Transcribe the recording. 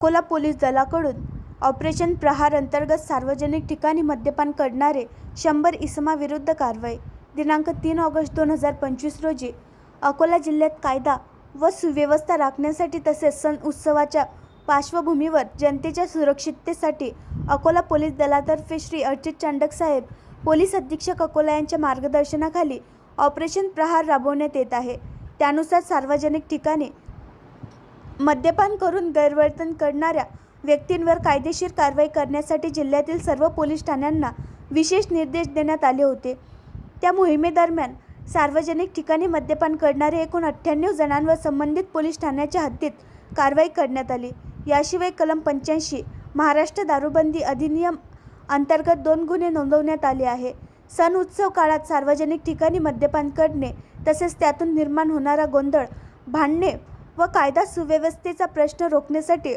Akola police दलाकडून operation Prahar अंतर्गत सार्वजनिक ठिकाणी मद्यपान करणारे शंभर इसमाविरुद्ध कारवाई. दिनांक तीन ऑगस्ट दोन हजार पंचवीस रोजी अकोला जिल्ह्यात कायदा व सुव्यवस्था राखण्यासाठी तसेच सण उत्सवाच्या पार्श्वभूमीवर जनतेच्या सुरक्षिततेसाठी अकोला पोलीस दलातर्फे श्री अर्चित चांडक साहेब पोलीस अधीक्षक अकोला यांच्या मार्गदर्शनाखाली ऑपरेशन प्रहार राबवण्यात येत आहे. त्यानुसार सार्वजनिक ठिकाणी मद्यपान करून गैरवर्तन करणाऱ्या व्यक्तींवर कायदेशीर कारवाई करण्यासाठी जिल्ह्यातील सर्व पोलीस ठाण्यांना विशेष निर्देश देण्यात आले होते. त्या मोहिमेदरम्यान सार्वजनिक ठिकाणी मद्यपान करणारे एकूण अठ्ठ्याण्णव जणांवर संबंधित पोलीस ठाण्याच्या हद्दीत कारवाई करण्यात आली. याशिवाय कलम पंच्याऐंशी महाराष्ट्र दारूबंदी अधिनियम अंतर्गत दोन गुन्हे नोंदवण्यात आले आहे. सण उत्सव काळात सार्वजनिक ठिकाणी मद्यपान करणे तसेच त्यातून निर्माण होणारा गोंधळ भांडणे व कायदा सुव्यवस्थेचा प्रश्न रोखण्यासाठी